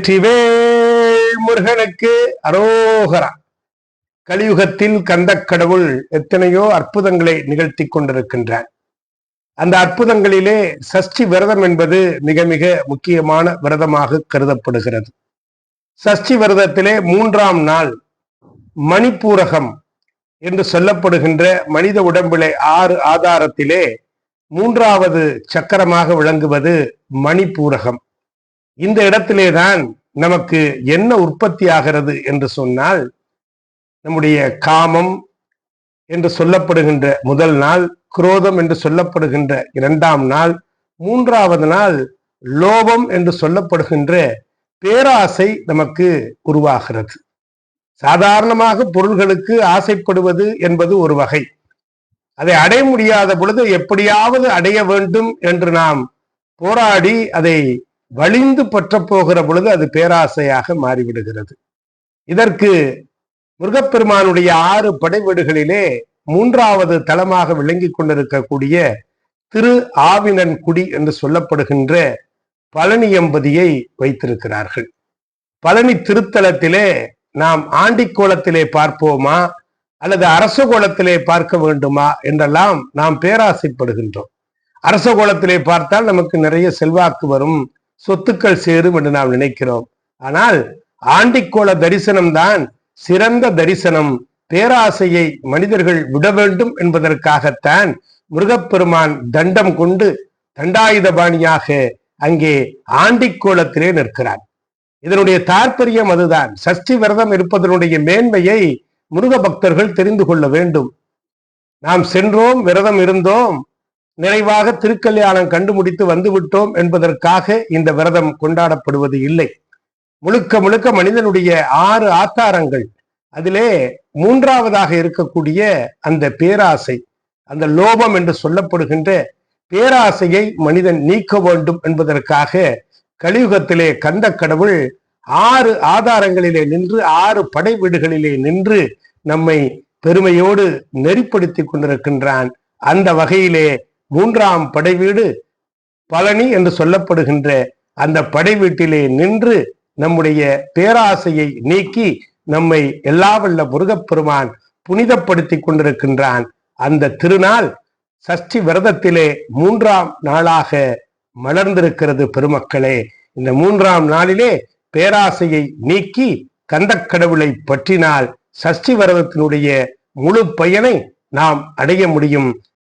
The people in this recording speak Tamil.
வெற்றிவே முருகனுக்கு அரோகரா. கலியுகத்தில் கந்த கடவுள் எத்தனையோ அற்புதங்களை நிகழ்த்தி கொண்டிருக்கின்றார். அந்த அற்புதங்களிலே சஷ்டி விரதம் என்பது மிக மிக முக்கியமான விரதமாக கருதப்படுகிறது. சஷ்டி விரதத்திலே மூன்றாம் நாள் மணிப்பூரகம் என்று சொல்லப்படுகின்ற மனித உடம்பிலே ஆறு ஆதாரத்திலே மூன்றாவது சக்கரமாக விளங்குவது மணிப்பூரகம். இந்த இடத்திலே தான் நமக்கு என்ன உற்பத்தி ஆகிறது என்று சொன்னால் நம்முடைய காமம் என்று சொல்லப்படுகின்ற முதல் நாள் குரோதம் என்று சொல்லப்படுகின்ற இரண்டாம் நாள் மூன்றாவது நாள் லோபம் என்று சொல்லப்படுகின்ற பேராசை நமக்கு உருவாகிறது. சாதாரணமாக பொருள்களுக்கு ஆசைப்படுவது என்பது ஒரு வகை. அதை அடைய முடியாத பொழுது எப்படியாவது அடைய வேண்டும் என்று நாம் போராடி அதை வலிந்து பற்ற போகிற பொழுது அது பேராசையாக மாறிவிடுகிறது. இதற்கு முருகப்பெருமானுடைய ஆறு படைவீடுகளிலே மூன்றாவது தளமாக விளங்கி கொண்டிருக்கக்கூடிய திரு ஆவினன் குடி என்று சொல்லப்படுகின்ற பழனி எம்பதியை வைத்திருக்கிறார்கள். பழனி திருத்தலத்திலே நாம் ஆண்டி கோலத்திலே பார்ப்போமா? அல்லது அரச கோலத்திலே பார்க்க வேண்டுமா? என்றெல்லாம் நாம் பேராசைப்படுகின்றோம். அரச கோலத்திலே பார்த்தால் நமக்கு நிறைய செல்வாக்கு வரும். சொத்துக்கள் சேரும் என்று நாம் நினைக்கிறோம். ஆனால் ஆண்டிக்கோள தரிசனம் தான் சிறந்த தரிசனம். பேராசையை மனிதர்கள் விட வேண்டும் என்பதற்காகத்தான் முருகப்பெருமான் தண்டம் கொண்டு தண்டாயுதபாணியாக அங்கே ஆண்டிக்கோலத்திலே நிற்கிறார். இதனுடைய தாற்பயம் அதுதான். சஷ்டி விரதம் இருப்பதனுடைய மேன்மையை முருக பக்தர்கள் தெரிந்து கொள்ள வேண்டும். நாம் சென்றோம் விரதம் இருந்தோம் நிறைவாக திருக்கல்யாணம் கண்டு முடித்து என்பதற்காக இந்த விரதம் கொண்டாடப்படுவது இல்லை. முழுக்க முழுக்க மனிதனுடைய ஆறு ஆத்தாரங்கள் அதிலே மூன்றாவதாக இருக்கக்கூடிய அந்த பேராசை அந்த லோபம் என்று சொல்லப்படுகின்ற பேராசையை மனிதன் நீக்க வேண்டும் என்பதற்காக கலியுகத்திலே கந்த கடவுள் ஆறு ஆதாரங்களிலே நின்று ஆறு படை வீடுகளிலே நின்று நம்மை பெருமையோடு நெறிப்படுத்தி கொண்டிருக்கின்றான். அந்த வகையிலே மூன்றாம் படை வீடு பழனி என்று சொல்லப்படுகின்ற அந்த படை வீட்டிலே நின்று நம்முடைய பேராசையை நீக்கி நம்மை எல்லா வல்ல முருகப்பெருமான் புனிதப்படுத்தி கொண்டிருக்கின்றான். அந்த திருநாள் சஷ்டி விரதத்திலே மூன்றாம் நாளாக மலர்ந்திருக்கிறது பெருமக்களே. இந்த மூன்றாம் நாளிலே பேராசையை நீக்கி கந்தக்கடவுளை பற்றினால் சஷ்டி விரதத்தினுடைய முழு பயனை நாம் அடைய முடியும்.